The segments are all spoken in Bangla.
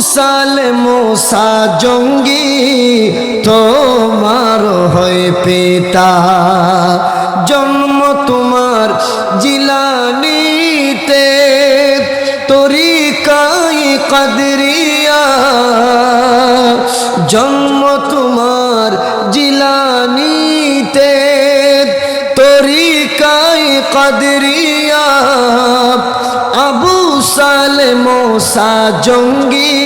সালে মোসা জঙ্গি তোমার হয় পিতা। জন্ম তোমার জিলানিতে, তরিকাই কাদরিয়া। জন্ম তোমার জিলানিতে, তরিকাই কাদরিয়া। আবু সালে মোসা জঙ্গি,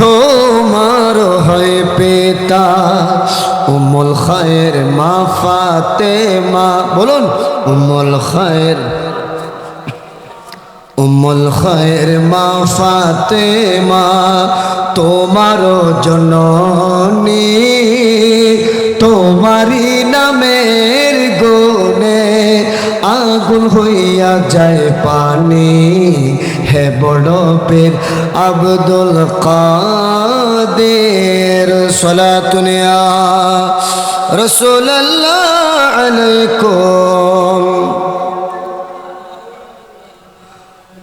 তোমার হয় পেতা উমুল খায়ের মা ফাতে মা বলুন উমুল খায়ের উমুল খায়ের মা ফাতে মা তোমার জননী তোমারি নামের গুণে আগুন হইয়া যায় পানি। হে বড় পীর আব্দুল কাদের সলাতুনিয়া রসুল্লাহ আলাইকুম।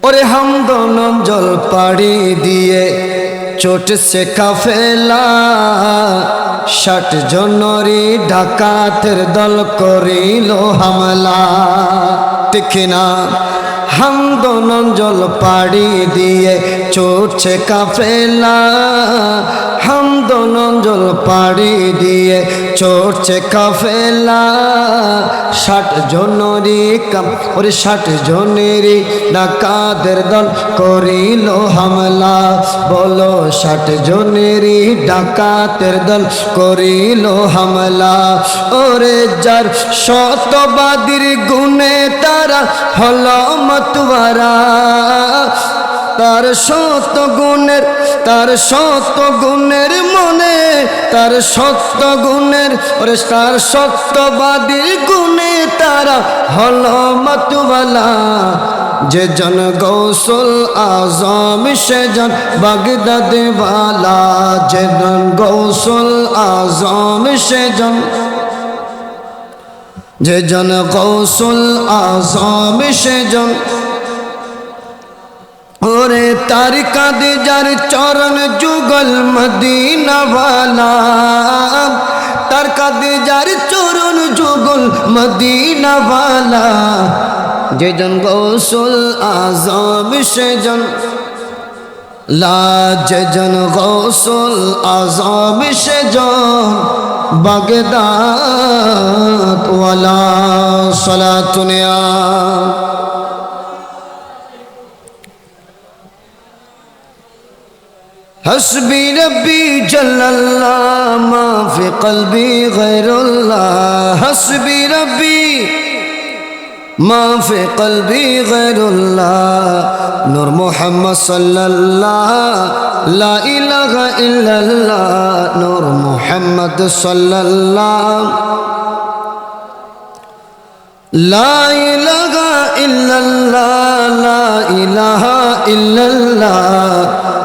ওরে হামদন জল পাড়ি দিয়ে চোট সে কাফেলা ষাট জনরি ডাকাতের দল করিল হামলা। ঠিক না হামদন জল পাড়ি দিয়ে চড়ছে কাফেলা। হামদন জল পাড়ি দিয়ে চড়ছে কাফেলা। ষাট জনেরই কাম, ওরে ষাট জনেরই ডাকাতের দল করিল হামলা। বলো ষাট জনেরই ডাকাতের দল করিল হামলা। ওরে যার শতবাদীর গুণে তারা হল মতওয়ারা তার সত্য গুণের, তার সত্য গুণের মনে, তার সত্য গুণের তার সত্যবাদীর গুণে তারা হল মতুবালা। যে জন গৌসল আজম, সে জন বাগদাদ বালা যে জন গৌসল আজম, সে জন যে জন গৌসল আজম, সে জন তার কাঁদে যার চরণ যুগল মদিনাওয়ালা। তার কাঁদে যার চরণ যুগল মদিনাওয়ালা। যেজন গৌসল আজম, সেজন লা, যেজন গৌসল আজম, সেজন বাগদাদ ওয়ালা সালাতুনিয়া حسبی ربی جل اللہ، ما فی قلبی غیر اللہ۔ حسبی ربی، ما فی قلبی غیر اللہ۔ نور محمد صلی اللہ، لا الہ الا اللہ۔ نور محمد صلی اللہ۔ لا الہ الا اللہ، لا الہ الا اللہ۔